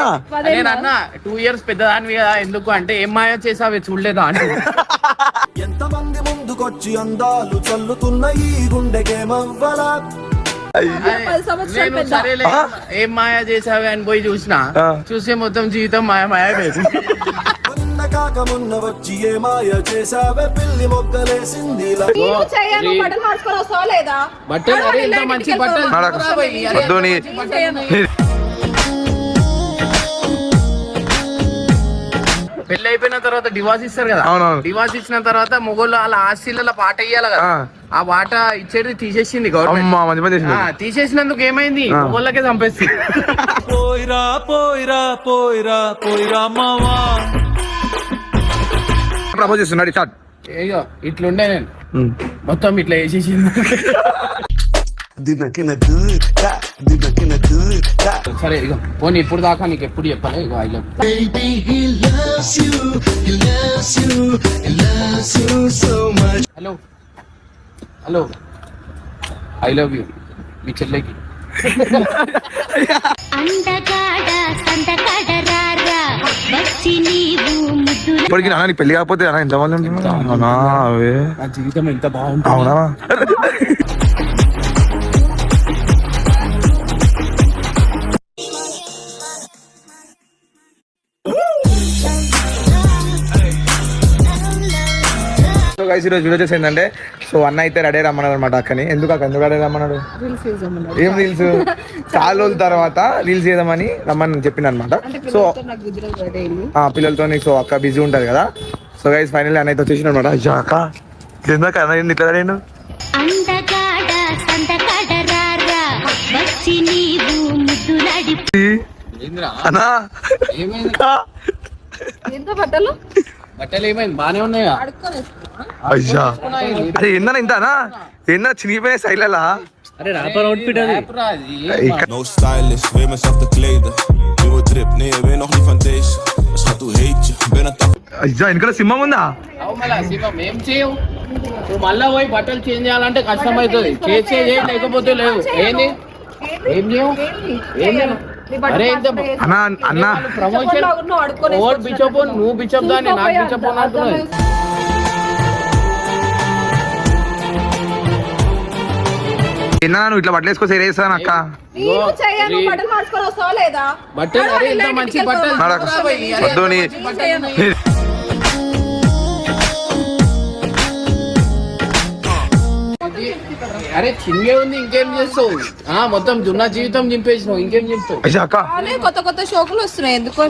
అన్నా? నేను అన్న టూ ఇయర్స్ పెద్దదానివి కదా ఎందుకు? అంటే ఏం మాయ చేసావే? చూడలేదా? అంటే. ఎంతమంది ముందుకొచ్చి అందాలు చల్లుతున్న ఈ నేను. సరేలే ఏం మాయ చేసావే అని పోయి చూసిన. చూసే మొత్తం జీవితం మాయ మాయ అయిపోయింది. మొన్న కాక మొన్న వచ్చి ఏ మాయ చేసావే? పిల్లి మొగ్గలేసింది బట్టలు పెళ్ళి అయిపోయిన తర్వాత డివార్స్ ఇస్తారు కదా. అవునవును. డివార్స్ ఇచ్చిన తర్వాత మొగోళ్ళు వాళ్ళ ఆస్తిల పాట ఇయ్యాలి కదా. ఆ. పాట ఇచ్చేది తీసేసింది గవర్నమెంట్ అమ్మా మంచి పని చేసింది. ఆ, తీసేసినందుకు ఏమైంది. మొగోళ్ళకే చంపేస్తుంది పోయిరా పోయిరా పోయిరా పోయిరా మావా. ప్రపోజ్ చేస్తున్నాడు స్టార్ట్ అయ్యో ఇట్లుండే నేను. మొత్తం ఇట్లా వేసేసింది దినకిన da, దినకిన da. సరే ఇగో పోనీ ఇప్పుడు దాకా నీకు ఎప్పుడు చెప్పాలి ఇగో I love hello hello I love you మీ చెల్లెకి. ఇప్పటికి నాన్న నీకు పెళ్ళి కాకపోతే ఉంటున్నారు? అవునా అవే. నా జీవితం ఎంత బాగుంటుంది? అవునా? గైస్ ఈరోజు వీడియో చేసి ఏంటంటే సో అన్న అయితే రెడీ రమ్మన్నాడు అనమాట అక్కని. ఎందుకు అక్క? ఎందుకు రెడీ రమ్మన్నాడు. ఏం రీల్స్ చాలా రోజుల తర్వాత రీల్స్ చేద్దామని రమ్మని చెప్పింది అనమాట సో పిల్లలతో సో అక్క బిజీ ఉంటది కదా. సో గైస్ ఫైనల్ అన్న అయితే వచ్చేసిన అనమాట అక్క ఎందుకు అన్న ఇట్లా నేను అన్నా? ఏమైంది? ఎంత బట్టలు బట్టలు ఏమైంది? బానే ఉన్నాయా? అడుక్కొని వేసుకున్నావా? అయ్యా అరే ఏందన్నా ఇంతనా ఏందా చినిగిపోయిన సైడ్లలా అరే రాపర్ అవుట్ఫిట్ అది. No stylist, weet mezelf te kleden. Nieuwe drip, nee, je weet nog niet van deze. Schat, hoe heet je? Ben het af. అయ్యా వెనకాల సింహం ఉందా? అవు మళ్ళా శివం ఏం చేయవు? నువ్వు మళ్ళా పోయి బట్టలు చేంజ్ చేయాలంటే కష్టం అవుతుంది. చేసే చేయి లేకపోతే లేవు. ఏంది? ఏం చేయవు? ఏం చేయను ప్రమోషన్ నువ్వు బిచప్ దాన్ని నాకు ఏందా నువ్వు ఇట్లా బట్టలు వేసుకో సరే వేస్తాను అక్క? బట్టలు మంచి బట్టలు? వద్దు అరే చిన్నగే ఉంది ఇంకేం చేస్తావు? ఆ మొత్తం దున్న జీవితం చింపేసినావు ఇంకేం చెప్తావు? అయ్యా అక్క. అలానే కొత్త కొత్త షోకులు వస్తున్నాయి ఎందుకో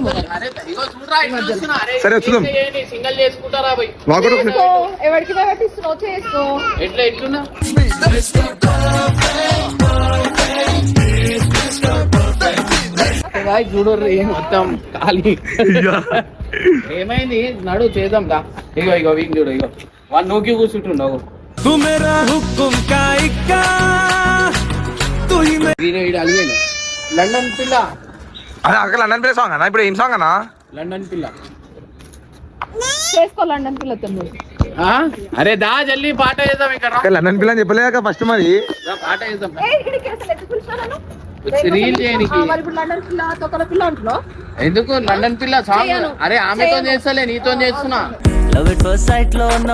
సరే, చూద్దాం. సింగల్ చేసుకుంటారా పోయి మాకు కూడా చేసుకో ఎవరికి పెట్టిస్తున్నావు చేసుకో. ఎట్లా ఎట్లున్నా? రాయ్ చూడు మొత్తం ఖాళీ. ఏమైంది? నడు చేద్దాం దా ఇగో ఇగో వీక్ చూడు ఇగో. వాడు నూకి కూర్చుంటుండవు तू मेरा हुक्म का इक्का तू ही मेरा వీడు వీడు అలిగాడు లండన్ పిల్ల అరే అక్క లండన్ ప్లే సాంగ్ అన్న ఇప్పుడు ఏం సాంగ్ అన్నా లండన్ పిల్ల చేసుకో లండన్ పిల్లతో నువ్వు. ఆ? అరే దా జల్లి పాట చేద్దాం ఇక్కడ రా. అక్క లండన్ పిల్ల అని చెప్పలేక ఫస్ట్ మరి దా, పాట చేద్దాం ఏ, ఇక్కడికి అసలు ఎందుకు పిలిచావు నన్ను? రీల్ చేయనికి ఆ, మరి ఇప్పుడు లండన్ పిల్ల తొక్కల పిల్ల అంటున్నావు ఎందుకు లండన్ పిల్ల సాంగ్ చేయను. అరే ఆమెతో చేయను. చేస్తలే నీతో చేస్తున్నా లవ్ ఎట్ ఫస్ట్ సైట్ లో ఉన్న